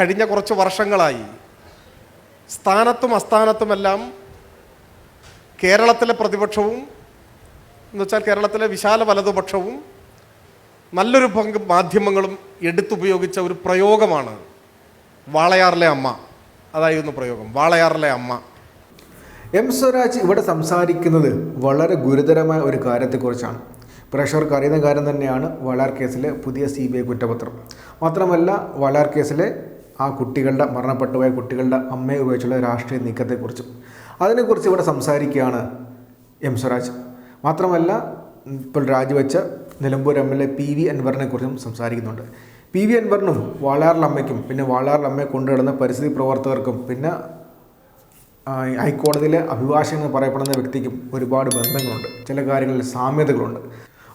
കഴിഞ്ഞ കുറച്ച് വർഷങ്ങളായി. സ്ഥാനത്തും അസ്ഥാനത്തുമെല്ലാം കേരളത്തിലെ പ്രതിപക്ഷവും എന്നുവെച്ചാൽ കേരളത്തിലെ വിശാല വലതുപക്ഷവും നല്ലൊരു പങ്ക് മാധ്യമങ്ങളും എടുത്തുപയോഗിച്ച ഒരു പ്രയോഗമാണ് വാളയാറിലെ അമ്മ. അതായിരുന്നു പ്രയോഗം വാളയാറിലെ അമ്മ. എം സ്വരാജ് ഇവിടെ സംസാരിക്കുന്നത് വളരെ ഗുരുതരമായ ഒരു കാര്യത്തെക്കുറിച്ചാണ്. പ്രേക്ഷകർക്ക് അറിയുന്ന കാര്യം തന്നെയാണ് വളാർ കേസിലെ പുതിയ സി ബി ഐ കുറ്റപത്രം. മാത്രമല്ല വളാർ കേസിലെ ആ കുട്ടികളുടെ മരണപ്പെട്ടുപോയ കുട്ടികളുടെ അമ്മയെ ഉപയോഗിച്ചുള്ള രാഷ്ട്രീയ നീക്കത്തെക്കുറിച്ചും അതിനെക്കുറിച്ച് ഇവിടെ സംസാരിക്കുകയാണ് എം സ്വരാജ്. മാത്രമല്ല ഇപ്പോൾ രാജിവെച്ച Nilambur M L A P V അൻവറിനെ കുറിച്ചും സംസാരിക്കുന്നുണ്ട്. പി വി അൻവറിനും വാളയാറിൽ അമ്മയ്ക്കും പിന്നെ വാളയാറിൽ അമ്മയെ കൊണ്ടുവരുന്ന പരിസ്ഥിതി പ്രവർത്തകർക്കും പിന്നെ ഹൈക്കോടതിയിലെ അഭിഭാഷകൻ പറയപ്പെടുന്ന വ്യക്തിക്കും ഒരുപാട് ബന്ധങ്ങളുണ്ട്. ചില കാര്യങ്ങളിൽ സാമ്യതകളുണ്ട്.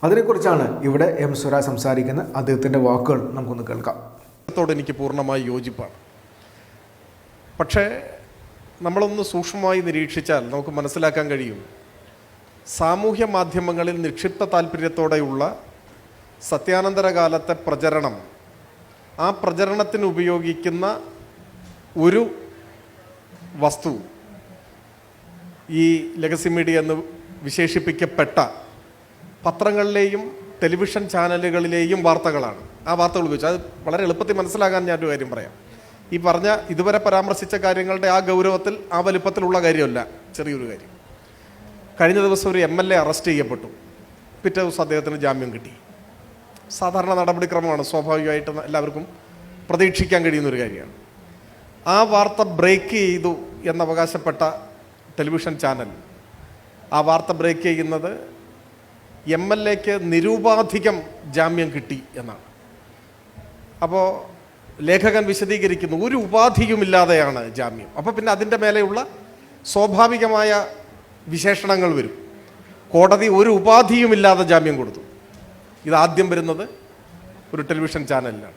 അതിനെക്കുറിച്ചാണ് ഇവിടെ എം സ്വരാജ് സംസാരിക്കുന്ന അദ്ദേഹത്തിന്റെ വാക്കുകൾ. നമുക്കൊന്ന് കേൾക്കാം. ത്തോട് എനിക്ക് പൂർണമായി യോജിപ്പാണ്. പക്ഷേ നമ്മളൊന്ന് സൂക്ഷ്മമായി നിരീക്ഷിച്ചാൽ നമുക്ക് മനസ്സിലാക്കാൻ കഴിയും. സാമൂഹ്യ മാധ്യമങ്ങളിൽ നിക്ഷിപ്ത താല്പര്യത്തോടെയുള്ള സത്യാനന്തര കാലത്തെ പ്രചരണം ആ പ്രചരണത്തിന് ഉപയോഗിക്കുന്ന ഒരു വസ്തു ഈ ലെഗസി മീഡിയ എന്ന് വിശേഷിപ്പിക്കപ്പെട്ട പത്രങ്ങളിലെയും ടെലിവിഷൻ ചാനലുകളിലെയും വാർത്തകളാണ്. ആ വാർത്തകൾ ഉപയോഗിച്ചു അത് വളരെ എളുപ്പത്തിൽ മനസ്സിലാകാൻ ഒരു കാര്യം പറയാം. ഈ പറഞ്ഞ ഇതുവരെ പരാമർശിച്ച കാര്യങ്ങളുടെ ആ ഗൗരവത്തിൽ ആ വലുപ്പത്തിലുള്ള കാര്യമല്ല ചെറിയൊരു കാര്യം. കഴിഞ്ഞ ദിവസം ഒരു എം എൽ എ അറസ്റ്റ് ചെയ്യപ്പെട്ടു. പിറ്റേ ദിവസം അദ്ദേഹത്തിന് ജാമ്യം കിട്ടി. സാധാരണ നടപടിക്രമമാണ്. സ്വാഭാവികമായിട്ട് എല്ലാവർക്കും പ്രതീക്ഷിക്കാൻ കഴിയുന്ന ഒരു കാര്യമാണ്. ആ വാർത്ത ബ്രേക്ക് ചെയ്തു എന്നവകാശപ്പെട്ട ടെലിവിഷൻ ചാനൽ ആ വാർത്ത ബ്രേക്ക് ചെയ്യുന്നത് എം എൽ എക്ക് നിരൂപാധികം ജാമ്യം കിട്ടി എന്നാണ്. അപ്പോൾ ലേഖകൻ വിശദീകരിക്കുന്നു ഒരു ഉപാധിയുമില്ലാതെയാണ് ജാമ്യം. അപ്പോൾ പിന്നെ അതിന്റെ മേലെയുള്ള സ്വാഭാവികമായ വിശേഷണങ്ങൾ വരും. കോടതി ഒരു ഉപാധിയുമില്ലാതെ ജാമ്യം കൊടുത്തു. ഇതാദ്യം വരുന്നത് ഒരു ടെലിവിഷൻ ചാനലിലാണ്.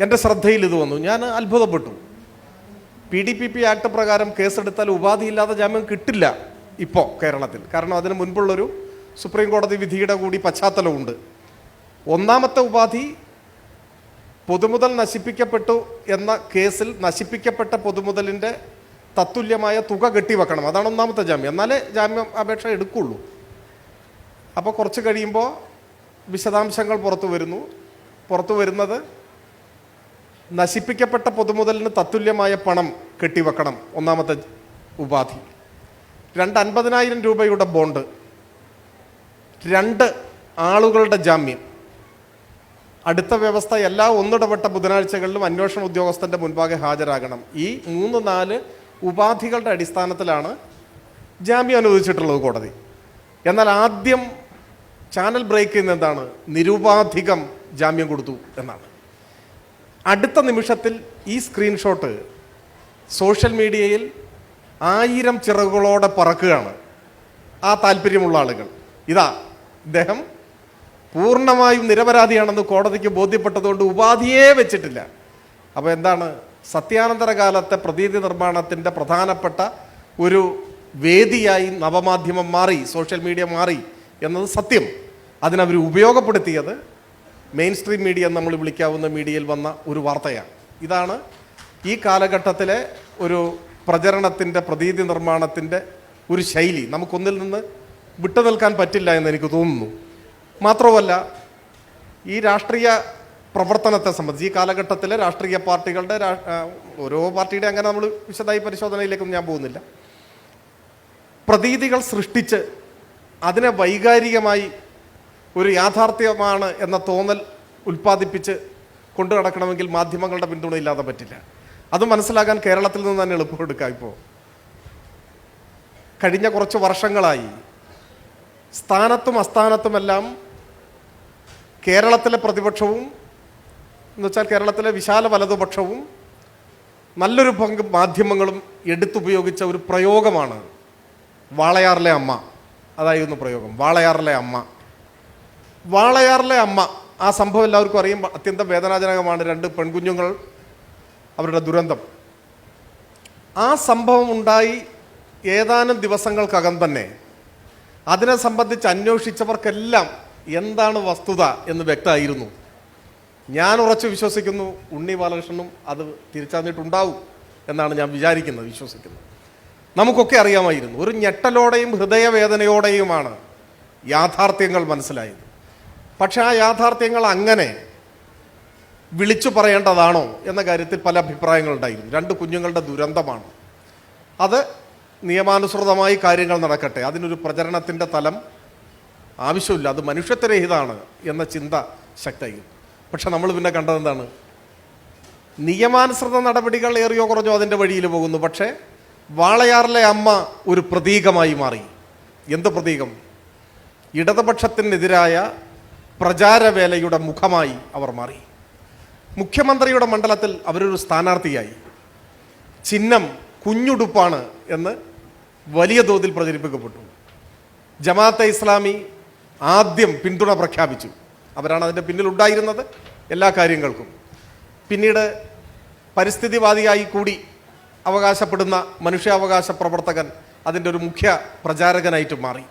എന്റെ ശ്രദ്ധയിൽ ഇത് വന്നു. ഞാൻ അത്ഭുതപ്പെട്ടു. P D P P act പ്രകാരം കേസെടുത്താൽ ഉപാധിയില്ലാതെ ജാമ്യം കിട്ടില്ല ഇപ്പോൾ കേരളത്തിൽ. കാരണം അതിന് മുൻപുള്ളൊരു സുപ്രീം കോടതി വിധിയുടെ കൂടി പശ്ചാത്തലമുണ്ട്. ഒന്നാമത്തെ ഉപാധി പൊതുമുതൽ നശിപ്പിക്കപ്പെട്ടു എന്ന കേസിൽ നശിപ്പിക്കപ്പെട്ട പൊതുമുതലിന്റെ തത്തുല്യമായ തുക കെട്ടിവെക്കണം. അതാണ് ഒന്നാമത്തെ ജാമ്യം. എന്നാലേ ജാമ്യം അപേക്ഷ എടുക്കുള്ളൂ. അപ്പോൾ കുറച്ച് കഴിയുമ്പോൾ വിശദാംശങ്ങൾ പുറത്തു വരുന്നു. പുറത്തു വരുന്നത് നശിപ്പിക്കപ്പെട്ട പൊതുമുതലിന് തത്തുല്യമായ പണം കെട്ടിവെക്കണം. ഒന്നാമത്തെ ഉപാധി. രണ്ട് അൻപതിനായിരം രൂപയുടെ ബോണ്ട്. രണ്ട് ആളുകളുടെ ജാമ്യം. അടുത്ത വ്യവസ്ഥ എല്ലാ ഒന്നിടപെട്ട ബുധനാഴ്ചകളിലും അന്വേഷണ ഉദ്യോഗസ്ഥന്റെ മുൻപാകെ ഹാജരാകണം. ഈ മൂന്ന് നാല് ഉപാധികളുടെ അടിസ്ഥാനത്തിലാണ് ജാമ്യം അനുവദിച്ചിട്ടുള്ളത് കോടതി. എന്നാൽ ആദ്യം ചാനൽ ബ്രേക്ക് ചെയ്യുന്ന എന്താണ്? നിരുപാധികം ജാമ്യം കൊടുത്തു എന്നാണ്. അടുത്ത നിമിഷത്തിൽ ഈ സ്ക്രീൻഷോട്ട് സോഷ്യൽ മീഡിയയിൽ ആയിരം ചിറകുകളോടെ പറക്കുകയാണ് ആ താല്പര്യമുള്ള ആളുകൾ. ഇതാ ഇദ്ദേഹം പൂർണമായും നിരപരാധിയാണെന്ന് കോടതിക്ക് ബോധ്യപ്പെട്ടതുകൊണ്ട് ഉപാധിയേ വെച്ചിട്ടില്ല. അപ്പോൾ എന്താണ്? സത്യാനന്തര കാലത്തെ പ്രതീതി നിർമ്മാണത്തിന്റെ പ്രധാനപ്പെട്ട ഒരു വേദിയായി നവമാധ്യമം മാറി സോഷ്യൽ മീഡിയ മാറി എന്നത് സത്യം. അതിനവർ ഉപയോഗപ്പെടുത്തിയത് മെയിൻ സ്ട്രീം മീഡിയ നമ്മൾ വിളിക്കാവുന്ന മീഡിയയിൽ വന്ന ഒരു വാർത്തയാണ്. ഇതാണ് ഈ കാലഘട്ടത്തിലെ ഒരു പ്രചരണത്തിന്റെ പ്രതീതി നിർമ്മാണത്തിന്റെ ഒരു ശൈലി. നമുക്കൊന്നിൽ നിന്ന് വിട്ടു നിൽക്കാൻ പറ്റില്ല എന്ന് എനിക്ക് തോന്നുന്നു. മാത്രമല്ല ഈ രാഷ്ട്രീയ പ്രവർത്തനത്തെ സംബന്ധിച്ച് ഈ കാലഘട്ടത്തിലെ രാഷ്ട്രീയ പാർട്ടികളുടെ ഓരോ പാർട്ടിയുടെ അങ്ങനെ നമ്മൾ വിശദമായി പരിശോധനയിലേക്കൊന്നും ഞാൻ പോകുന്നില്ല. പ്രതീതികൾ സൃഷ്ടിച്ച് അതിനെ വൈകാരികമായി ഒരു യാഥാർത്ഥ്യമാണ് എന്ന തോന്നൽ ഉൽപ്പാദിപ്പിച്ച് കൊണ്ടു നടക്കണമെങ്കിൽ മാധ്യമങ്ങളുടെ പിന്തുണ ഇല്ലാതെ പറ്റില്ല. അത് മനസ്സിലാക്കാൻ കേരളത്തിൽ നിന്ന് തന്നെ എളുപ്പമെടുക്കാം ഇപ്പോൾ. കഴിഞ്ഞ കുറച്ച് വർഷങ്ങളായി സ്ഥാനത്തും അസ്ഥാനത്തുമെല്ലാം കേരളത്തിലെ പ്രതിപക്ഷവും എന്നുവെച്ചാൽ കേരളത്തിലെ വിശാല വലതുപക്ഷവും നല്ലൊരു പങ്ക് മാധ്യമങ്ങളും എടുത്തുപയോഗിച്ച ഒരു പ്രയോഗമാണ് വാളയാറിലെ അമ്മ. അതായിരുന്നു പ്രയോഗം. വാളയാറിലെ അമ്മ. വാളയാറിലെ അമ്മ. ആ സംഭവം എല്ലാവർക്കും അറിയും. അത്യന്തം വേദനാജനകമാണ് രണ്ട് പെൺകുഞ്ഞുങ്ങൾ അവരുടെ ദുരന്തം. ആ സംഭവം ഉണ്ടായി ഏതാനും ദിവസങ്ങൾക്കകം തന്നെ അതിനെ സംബന്ധിച്ച് അന്വേഷിച്ചവർക്കെല്ലാം എന്താണ് വസ്തുത എന്ന് വ്യക്തമായിരുന്നു. ഞാൻ ഉറച്ചു വിശ്വസിക്കുന്നു ഉണ്ണി ബാലകൃഷ്ണനും അത് തിരിച്ചറിഞ്ഞിട്ടുണ്ടാവും എന്നാണ് ഞാൻ വിചാരിക്കുന്നത് വിശ്വസിക്കുന്നത് നമുക്കൊക്കെ അറിയാമായിരുന്നു ഒരു ഞെട്ടലോടെയും ഹൃദയവേദനയോടെയുമാണ് യാഥാർത്ഥ്യങ്ങൾ മനസ്സിലായത്. പക്ഷെ ആ യാഥാർത്ഥ്യങ്ങൾ അങ്ങനെ വിളിച്ചു പറയേണ്ടതാണോ എന്ന കാര്യത്തിൽ പല അഭിപ്രായങ്ങളുണ്ടായിരുന്നു രണ്ട് കുഞ്ഞുങ്ങളുടെ ദുരന്തമാണ്. അത് നിയമാനുസൃതമായി കാര്യങ്ങൾ നടക്കട്ടെ. അതിനൊരു പ്രചരണത്തിന്റെ തലം ആവശ്യമില്ല. അത് മനുഷ്യത്വരഹിതമാണ് എന്ന ചിന്ത ശക്തമായി പക്ഷെ നമ്മൾ പിന്നെ കണ്ടതെന്താണ് നിയമാനുസൃത നടപടികൾ ഏറിയോ കുറഞ്ഞോ അതിന്റെ വഴിയിൽ പോകുന്നു. പക്ഷേ വാളയാറിലെ അമ്മ ഒരു പ്രതീകമായി മാറി. എന്ത് പ്രതീകം? ഇടതുപക്ഷത്തിനെതിരായ പ്രചാരവേലയുടെ മുഖമായി അവർ മാറി. മുഖ്യമന്ത്രിയുടെ മണ്ഡലത്തിൽ അവരൊരു സ്ഥാനാർത്ഥിയായി. ചിഹ്നം കുഞ്ഞുടുപ്പാണ് എന്ന് വലിയ തോതിൽ പ്രചരിപ്പിക്കപ്പെട്ടു. ജമാഅത്തെ ഇസ്ലാമി ആദ്യം പിന്തുണ പ്രഖ്യാപിച്ചു. അവരാണ് അതിന്റെ പിന്നിലുണ്ടായിരുന്നത് എല്ലാ കാര്യങ്ങൾക്കും. പിന്നീട് പരിസ്ഥിതിവാദിയായി കൂടി അവകാശപ്പെടുന്ന മനുഷ്യാവകാശ പ്രവർത്തകൻ അതിന്റെ ഒരു മുഖ്യ പ്രചാരകനായിട്ട് മാറി.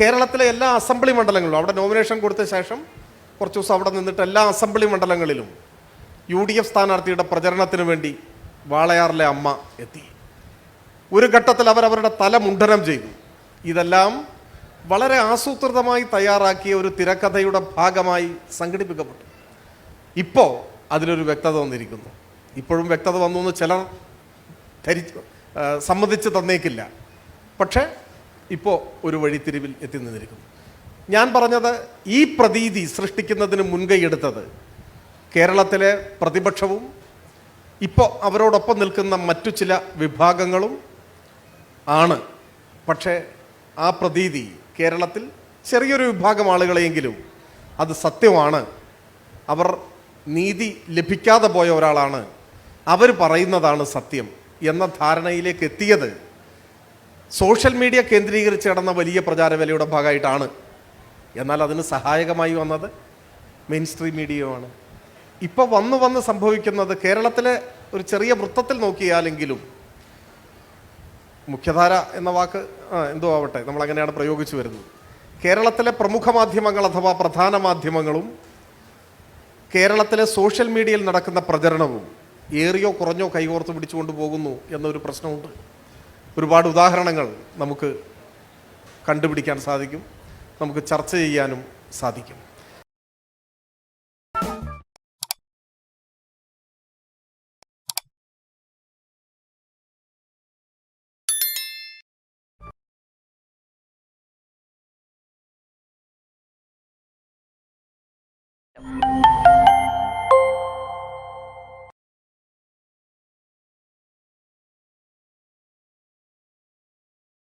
കേരളത്തിലെ എല്ലാ അസംബ്ലി മണ്ഡലങ്ങളിലും അവിടെ നോമിനേഷൻ കൊടുത്ത ശേഷം കുറച്ച് ദിവസം അവിടെ നിന്നിട്ട് എല്ലാ അസംബ്ലി മണ്ഡലങ്ങളിലും യു ഡി എഫ് സ്ഥാനാർത്ഥിയുടെ പ്രചരണത്തിന് വേണ്ടി വാളയാറിലെ അമ്മ എത്തി. ഒരു ഘട്ടത്തിൽ അവരവരുടെ തല മുണ്ഡനം ചെയ്തു. ഇതെല്ലാം വളരെ ആസൂത്രിതമായി തയ്യാറാക്കിയ ഒരു തിരക്കഥയുടെ ഭാഗമായി സംഘടിപ്പിക്കപ്പെട്ടു. ഇപ്പോൾ അതിലൊരു വ്യക്തത വന്നിരിക്കുന്നു. ഇപ്പോഴും വ്യക്തത വന്നു എന്ന് ചിലർ ധരിച്ച് സമ്മതിച്ച് തന്നേക്കില്ല. പക്ഷേ ഇപ്പോൾ ഒരു വഴിത്തിരിവിൽ എത്തി നിന്നിരിക്കുന്നു. ഞാൻ പറഞ്ഞത് ഈ പ്രതീതി സൃഷ്ടിക്കുന്നതിന് മുൻകൈയെടുത്തത് കേരളത്തിലെ പ്രതിപക്ഷവും ഇപ്പോൾ അവരോടൊപ്പം നിൽക്കുന്ന മറ്റു ചില വിഭാഗങ്ങളും ആണ്. പക്ഷേ ആ പ്രതീതി കേരളത്തിൽ ചെറിയൊരു വിഭാഗം ആളുകളെയെങ്കിലും അത് സത്യമാണ്. അവർ നീതി ലഭിക്കാതെ പോയ ഒരാളാണ്. അവർ പറയുന്നതാണ് സത്യം എന്ന ധാരണയിലേക്ക് എത്തിയത് സോഷ്യൽ മീഡിയ കേന്ദ്രീകരിച്ച് നടന്ന വലിയ പ്രചാരവേലയുടെ ഭാഗമായിട്ടാണ്. എന്നാൽ അതിന് സഹായകമായി വന്നത് മെയിൻ സ്ട്രീം മീഡിയയുമാണ്. ഇപ്പോൾ വന്നു വന്ന് സംഭവിക്കുന്നത് കേരളത്തിലെ ഒരു ചെറിയ വൃത്തത്തിൽ നോക്കിയാലെങ്കിലും മുഖ്യധാര എന്ന വാക്ക് എന്തോ ആവട്ടെ നമ്മൾ അങ്ങനെയാണ് പ്രയോഗിച്ചു വരുന്നത്. കേരളത്തിലെ പ്രമുഖ മാധ്യമങ്ങൾ അഥവാ പ്രധാന മാധ്യമങ്ങളും കേരളത്തിലെ സോഷ്യൽ മീഡിയയിൽ നടക്കുന്ന പ്രചരണവും ഏറിയോ കുറഞ്ഞോ കൈകോർത്ത് പിടിച്ചുകൊണ്ട് പോകുന്നു എന്നൊരു പ്രശ്നമുണ്ട്. ഒരുപാട് ഉദാഹരണങ്ങൾ നമുക്ക് കണ്ടുപിടിക്കാൻ സാധിക്കും നമുക്ക് ചർച്ച ചെയ്യാനും സാധിക്കും.